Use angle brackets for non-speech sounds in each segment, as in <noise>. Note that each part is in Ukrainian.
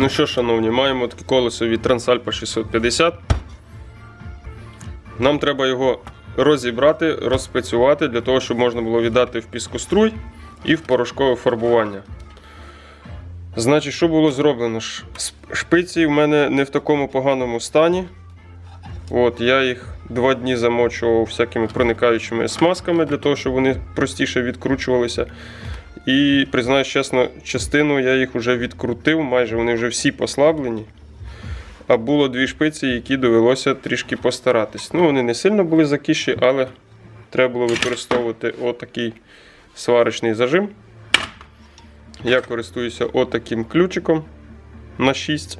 Ну що, шановні, маємо таке колесо від Трансальпа 650. Нам треба його розібрати, розпрацювати для того, щоб можна було віддати в піскоструй і в порошкове фарбування. Значить, що було зроблено? Шпиці в мене не в такому поганому стані. От, я їх два дні замочував всякими проникаючими смазками для того, щоб вони простіше відкручувалися. І признаюсь чесно, частину я їх вже відкрутив, майже вони вже всі послаблені. А було дві шпиці, які довелося трішки постаратись. Ну, вони не сильно були закіші, але треба було використовувати отакий сварочний зажим. Я користуюся отаким ключиком на 6.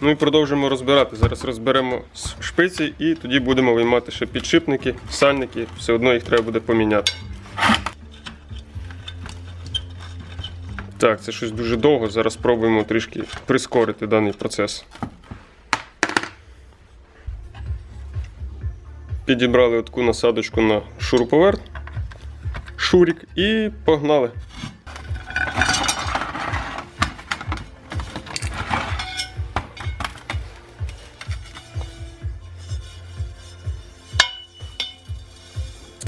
Ну і продовжимо розбирати. Зараз розберемо шпиці і тоді будемо виймати ще підшипники, сальники, все одно їх треба буде поміняти. Так, це щось дуже довго. Зараз спробуємо трішки прискорити даний процес. Підібрали таку насадочку на шуруповерт, шурік і погнали.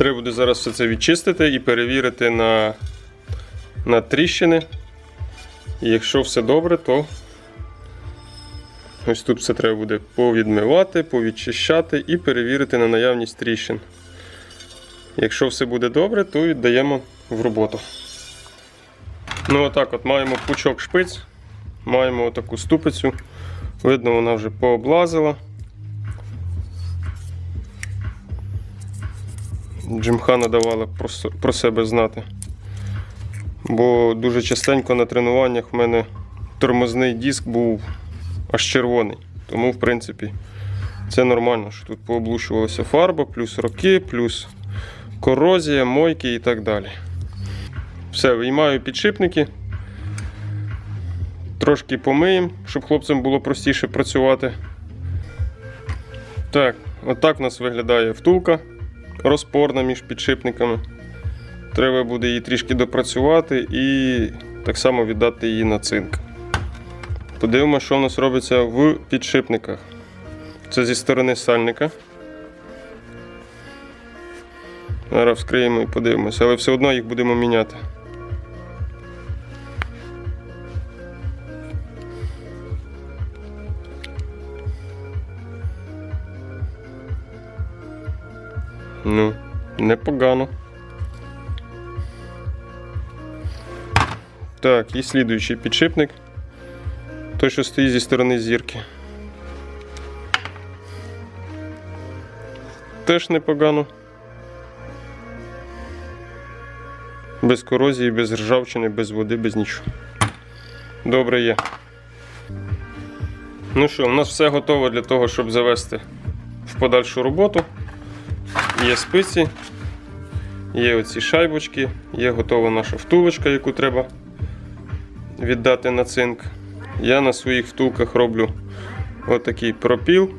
Треба буде зараз все це відчистити і перевірити на, на тріщини. І якщо все добре, то ось тут все треба буде повідмивати, повідчищати і перевірити на наявність тріщин. Якщо все буде добре, то віддаємо в роботу. Ну, отак от маємо пучок шпиць, маємо отаку ступицю. Видно, вона вже пооблазила. Джимхана давала про, себе знати. Бо дуже частенько на тренуваннях в мене тормозний диск був аж червоний. Тому, в принципі, це нормально, що тут пооблущувалася фарба, плюс роки, плюс корозія, мойки і так далі. Все, виймаю підшипники. Трошки помиємо, щоб хлопцям було простіше працювати. Так, отак у нас виглядає втулка розпорна між підшипниками. Треба буде її трішки допрацювати і так само віддати її на цинк. Подивимося, що в нас робиться в підшипниках. Це зі сторони сальника. Зараз вскриємо і подивимося, але все одно їх будемо міняти. Ну, непогано. Так, і слідуючий підшипник. Той, що стоїть зі сторони зірки. Теж непогано. Без корозії, без ржавчини, без води, без нічого. Добре є. Ну що, у нас все готово для того, щоб завести в подальшу роботу. Є спиці, є оці шайбочки, є готова наша втулочка, яку треба віддати на цинк. Я на своїх втулках роблю отакий пропіл.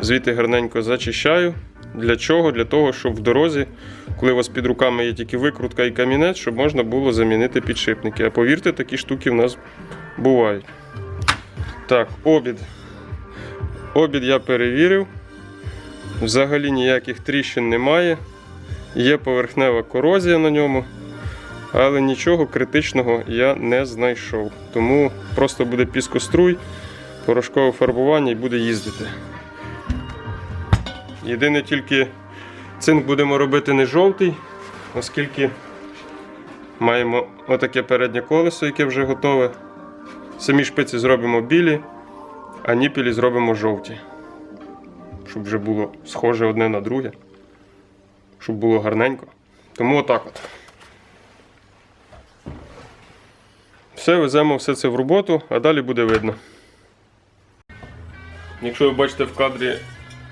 Звідти гарненько зачищаю. Для чого? Для того, щоб в дорозі, коли у вас під руками є тільки викрутка і камінець, щоб можна було замінити підшипники. А повірте, такі штуки в нас бувають. Так, обід. Обід я перевірив. Взагалі ніяких тріщин немає. Є поверхнева корозія на ньому, але нічого критичного я не знайшов. Тому просто буде піскоструй, порошкове фарбування і буде їздити. Єдине тільки цинк будемо робити не жовтий, оскільки маємо отаке переднє колесо, яке вже готове. Самі шпиці зробимо білі, а ніпілі зробимо жовті щоб вже було схоже одне на друге, щоб було гарненько. Тому отак от. Все, веземо все це в роботу, а далі буде видно. Якщо ви бачите в кадрі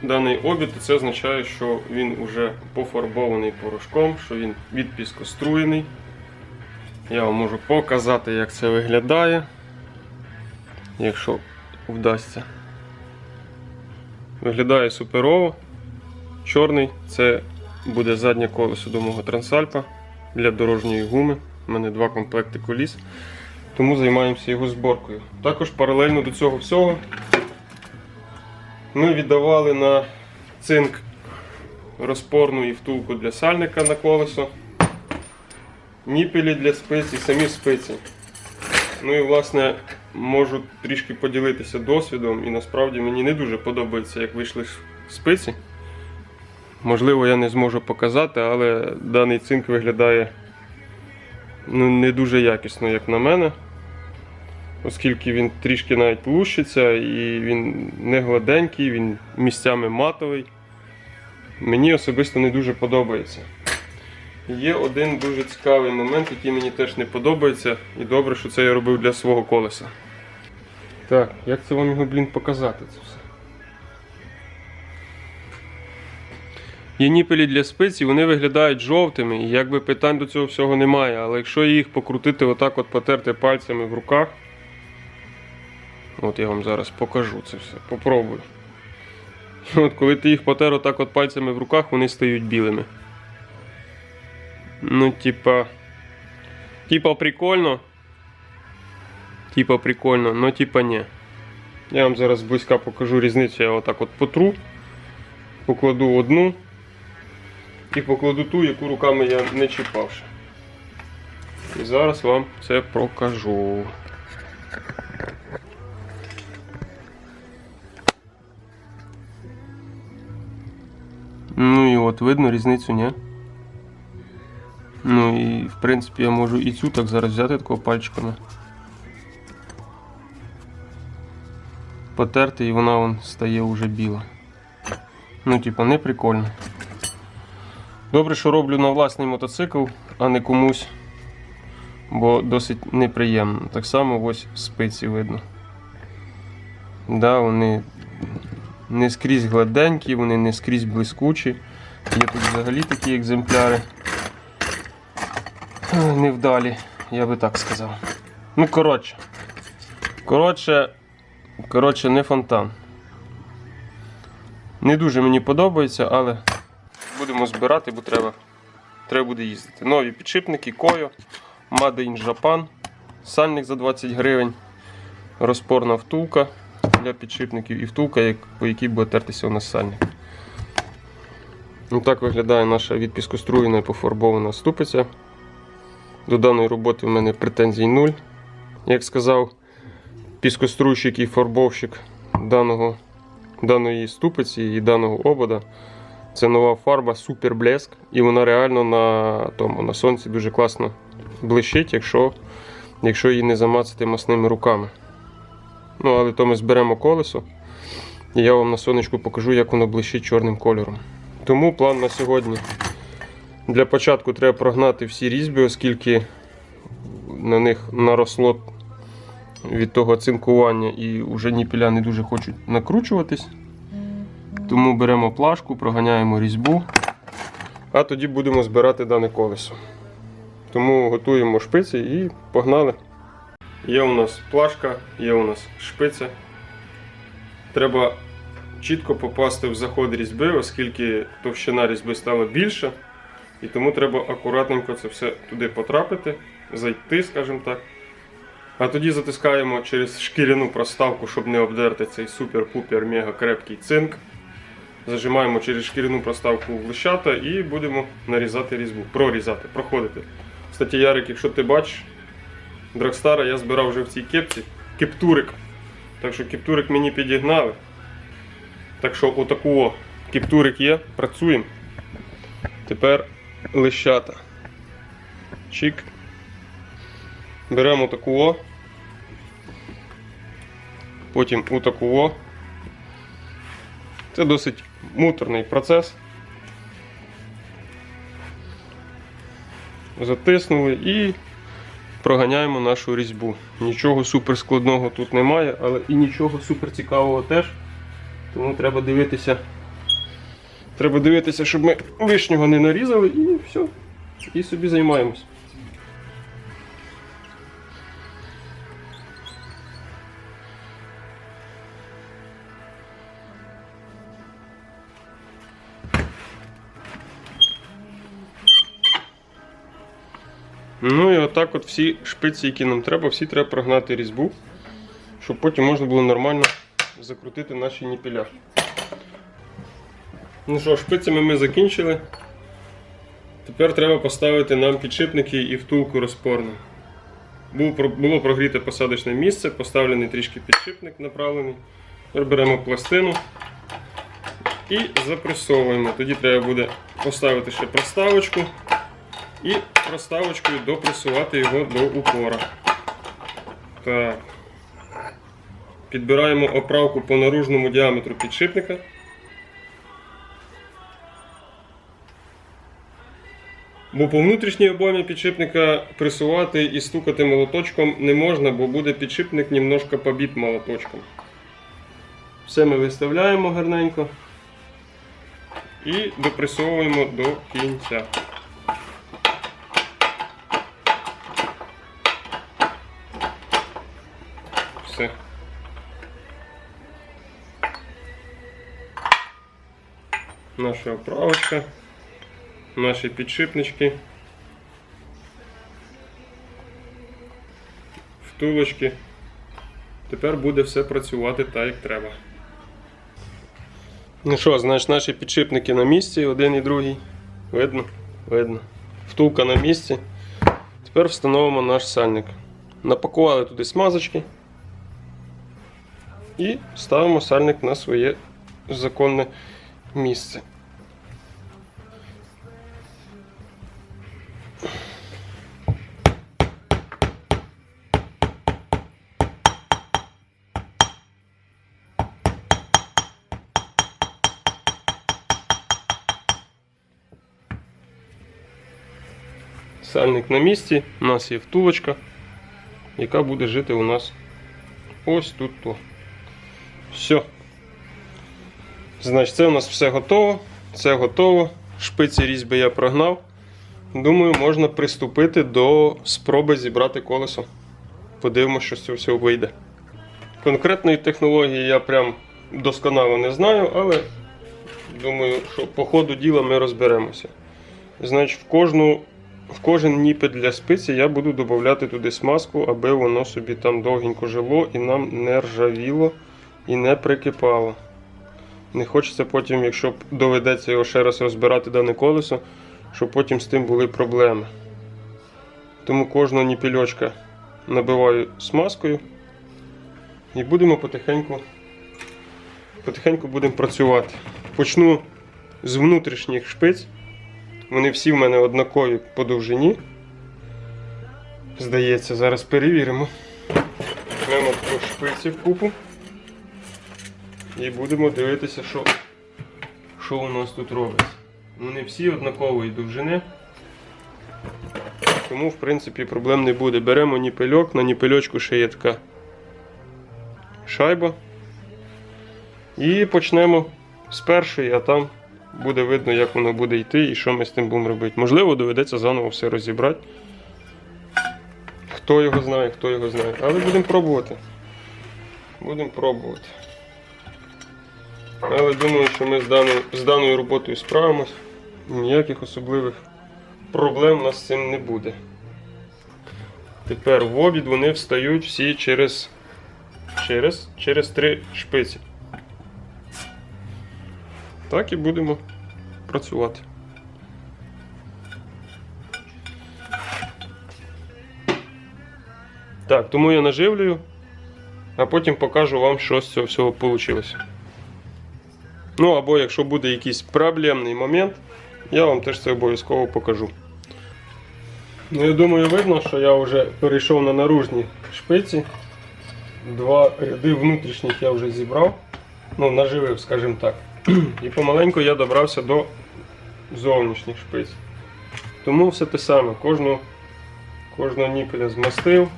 даний обід, то це означає, що він вже пофарбований порошком, що він відпіскоструєний. Я вам можу показати, як це виглядає, якщо вдасться. Виглядає суперово. Чорний це буде заднє колесо до мого трансальпа для дорожньої гуми. У мене два комплекти коліс, тому займаємося його зборкою. Також паралельно до цього всього ми віддавали на цинк розпорну і втулку для сальника на колесо, ніпелі для спиці, самі спиці. Ну і власне можу трішки поділитися досвідом, і насправді мені не дуже подобається, як вийшли спиці. Можливо, я не зможу показати, але даний цинк виглядає ну, не дуже якісно, як на мене. Оскільки він трішки навіть лущиться і він не гладенький, він місцями матовий. Мені особисто не дуже подобається. Є один дуже цікавий момент, який мені теж не подобається, і добре, що це я робив для свого колеса. Так, як це вам його, блін, показати це все? Є ніпелі для спиці, вони виглядають жовтими, і якби питань до цього всього немає. Але якщо їх покрутити отак, от потерти пальцями в руках, от я вам зараз покажу це все, попробую. <laughs> От коли ти їх потер отак от пальцями в руках, вони стають білими. Ну, типа. Типа прикольно. Типа прикольно, но типа не. Я вам зараз близька покажу різницю. Я отак от потру, покладу одну і покладу ту, яку руками я не чіпавши. І зараз вам це покажу. Ну і от видно різницю, ні? Ну і в принципі я можу і цю так зараз взяти такого пальчиками. Потерти і вона вон стає вже біла. Ну, типа, не прикольно. Добре, що роблю на власний мотоцикл, а не комусь, бо досить неприємно. Так само ось спиці видно. Да, вони не скрізь гладенькі, вони не скрізь блискучі. Є тут взагалі такі екземпляри. Е, Невдалі, я би так сказав. Ну, коротше. Коротше, коротше, не фонтан. Не дуже мені подобається, але будемо збирати, бо треба, треба буде їздити. Нові підшипники, Койо, Made in Japan, сальник за 20 гривень, розпорна втулка для підшипників і втулка, по якій буде тертися у нас сальник. Так виглядає наша відпіскоструєна і пофарбована ступиця. До даної роботи в мене претензій нуль. Як сказав піскоструйщик і фарбовщик даного, даної ступиці і даного обода, це нова фарба Super Блеск, і вона реально на, тому, на сонці дуже класно блищить, якщо, якщо її не замацати масними руками. Ну, але то ми зберемо колесо, і я вам на сонечку покажу, як воно блищить чорним кольором. Тому план на сьогодні. Для початку треба прогнати всі різьби, оскільки на них наросло від того цинкування і вже ніпіля не дуже хочуть накручуватись. Тому беремо плашку, проганяємо різьбу, а тоді будемо збирати дане колесо. Тому готуємо шпиці і погнали. Є у нас плашка, є у нас шпиця. Треба чітко попасти в заход різьби, оскільки товщина різьби стала більша. І тому треба акуратненько це все туди потрапити, зайти, скажімо так. А тоді затискаємо через шкіряну проставку, щоб не обдерти цей супер-пупер мега крепкий цинк. Зажимаємо через шкіряну проставку в лищата і будемо нарізати різьбу, прорізати, проходити. Кстати, Ярик, якщо ти бачиш, Драгстара я збирав вже в цій кепці кептурик. Так що кептурик мені підігнали. Так що отаку о, кептурик є, працюємо. Тепер лищата. Чик. Беремо таку о. Потім отаку о. Це досить муторний процес. Затиснули і проганяємо нашу різьбу. Нічого супер складного тут немає, але і нічого супер цікавого теж Тому треба дивитися. Треба дивитися, щоб ми лишнього не нарізали і все. І собі займаємось. Ну і отак от всі шпиці, які нам треба, всі треба прогнати різьбу, щоб потім можна було нормально закрутити наші ніпіля. Ну що, шпицями ми закінчили. Тепер треба поставити нам підшипники і втулку розпорну. Було прогріте посадочне місце, поставлений трішки підшипник направлений. Тепер беремо пластину і запресовуємо. Тоді треба буде поставити ще проставочку і проставочкою допресувати його до упора. Так. Підбираємо оправку по наружному діаметру підшипника. Бо по внутрішній обоймі підшипника пресувати і стукати молоточком не можна, бо буде підшипник немножко побіт молоточком. Все ми виставляємо гарненько і допресовуємо до кінця. Все. Наша оправочка, наші підшипнички, втулочки. Тепер буде все працювати так, як треба. Ну що, значить, наші підшипники на місці, один і другий. Видно? Видно. Втулка на місці. Тепер встановимо наш сальник. Напакували туди смазочки. І ставимо сальник на своє законне місце. Сальник на місці, у нас є втулочка, яка буде жити у нас ось тут. -то. Все. Значить, це у нас все готово. Це готово. Шпиці різьби я прогнав. Думаю, можна приступити до спроби зібрати колесо. Подивимося, що з цього всього вийде. Конкретної технології я прям досконало не знаю, але думаю, що по ходу діла ми розберемося. Значить, в кожну. В кожен ніпет для спиці я буду додавати туди смазку, аби воно собі там довгенько жило і нам не ржавіло і не прикипало. Не хочеться потім, якщо доведеться його ще раз розбирати дане колесо, щоб потім з тим були проблеми. Тому кожного ніпільочка набиваю смазкою і будемо потихеньку, потихеньку будемо працювати. Почну з внутрішніх шпиць. Вони всі в мене однакові по довжині. Здається, зараз перевіримо. По шпиці в купу. І будемо дивитися, що, що у нас тут робиться. Вони всі однакової довжини. Тому, в принципі, проблем не буде. Беремо ніпельок, на ніпельочку ще є така шайба. І почнемо з першої, а там буде видно, як воно буде йти і що ми з тим будемо робити. Можливо, доведеться заново все розібрати. Хто його знає, хто його знає. Але будемо пробувати. Будемо пробувати. Але думаю, що ми з даною, з даною роботою справимось. Ніяких особливих проблем у нас з цим не буде. Тепер в обід вони встають всі через, через, через три шпиці. Так і будемо працювати. Так, тому я наживлюю, а потім покажу вам, що з цього всього вийшло. Ну, або якщо буде якийсь проблемний момент, я вам теж це обов'язково покажу. Ну, я думаю, видно, що я вже перейшов на наружні шпиці. Два ряди внутрішніх я вже зібрав. Ну, наживив, скажімо так. <clears throat> І помаленьку я добрався до зовнішніх шпиць. Тому все те саме. Кожну, кожного ніпеля змастив,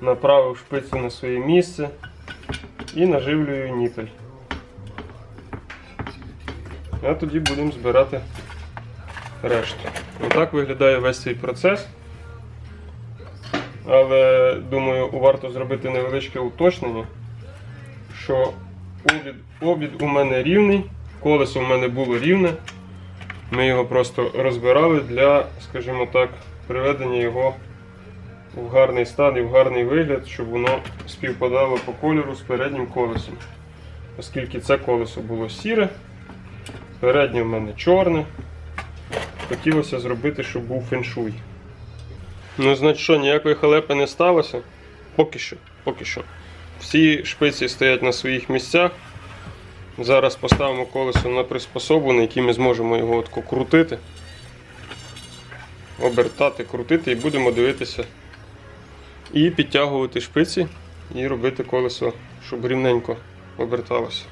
направив шпицю на своє місце і наживлюю ніпель. А тоді будемо збирати решту. Отак виглядає весь цей процес. Але думаю, варто зробити невеличке уточнення, що обід, обід у мене рівний, колесо у мене було рівне. Ми його просто розбирали для, скажімо так, приведення його в гарний стан і в гарний вигляд, щоб воно співпадало по кольору з переднім колесом. Оскільки це колесо було сіре, переднє в мене чорне. Хотілося зробити, щоб був феншуй. Ну, значить що, ніякої халепи не сталося. Поки що, поки що. Всі шпиці стоять на своїх місцях. Зараз поставимо колесо на приспособу, на якій ми зможемо його отко крутити, обертати, крутити і будемо дивитися. І підтягувати шпиці і робити колесо, щоб рівненько оберталося.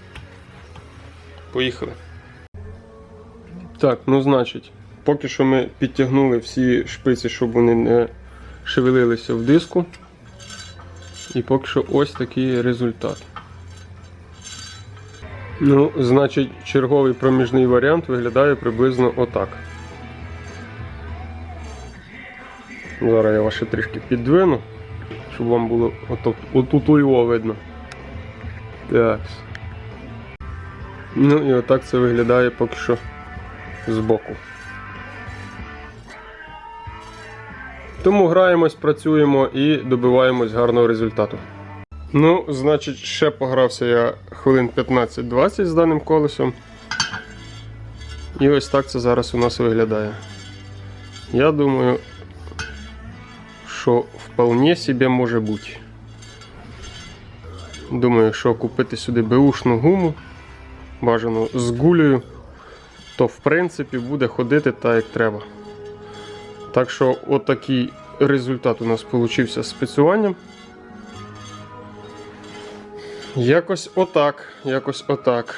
Поїхали. Так, ну значить, поки що ми підтягнули всі шпиці, щоб вони не шевелилися в диску. І поки що ось такий результат. Ну, значить, черговий проміжний варіант виглядає приблизно отак. Зараз я вас ще трішки піддвину, щоб вам було отут його видно. Так. Ну і отак це виглядає поки що збоку. Тому граємось, працюємо і добиваємось гарного результату. Ну, значить, ще погрався я хвилин 15-20 з даним колесом. І ось так це зараз у нас виглядає. Я думаю, що вполне себе може бути. Думаю, що купити сюди беушну гуму, бажано з гулею, то в принципі буде ходити так, як треба. Так що, отакий результат у нас вийшов з спецюванням. Якось отак, якось отак.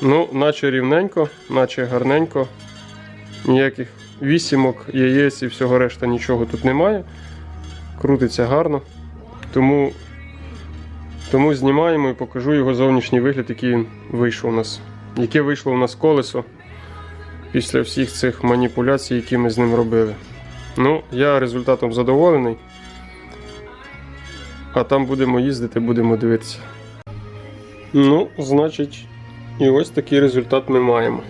Ну, наче рівненько, наче гарненько. Ніяких вісімок, яєць і всього решта нічого тут немає. Крутиться гарно. Тому, тому знімаємо і покажу його зовнішній вигляд, який він вийшов у нас. Яке вийшло у нас колесо після всіх цих маніпуляцій, які ми з ним робили. Ну, я результатом задоволений. А там будемо їздити, будемо дивитися. Ну, значить, і ось такий результат ми маємо.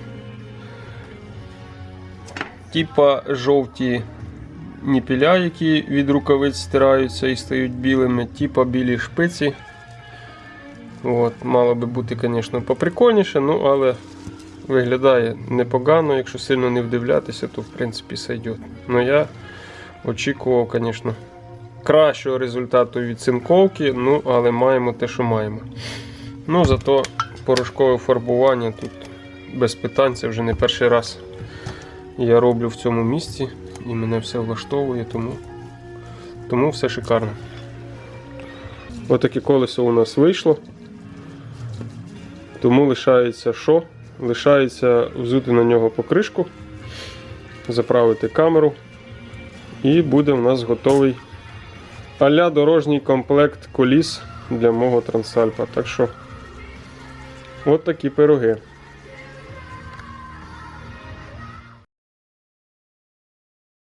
Типа жовті ніпіля, які від рукавиць стираються і стають білими, типа білі шпиці. От, Мало би бути, звісно, поприкольніше, ну але виглядає непогано, якщо сильно не вдивлятися, то в принципі сойде. Ну я очікував, звісно кращого результату від цинковки, ну, але маємо те, що маємо. Ну, Зато порошкове фарбування тут без питань, це вже не перший раз я роблю в цьому місці і мене все влаштовує, тому, тому все шикарно. Отаке колесо у нас вийшло. Тому лишається що? Лишається взути на нього покришку, заправити камеру, і буде у нас готовий Аля дорожній комплект коліс для мого трансальпа. Так що, от такі пироги.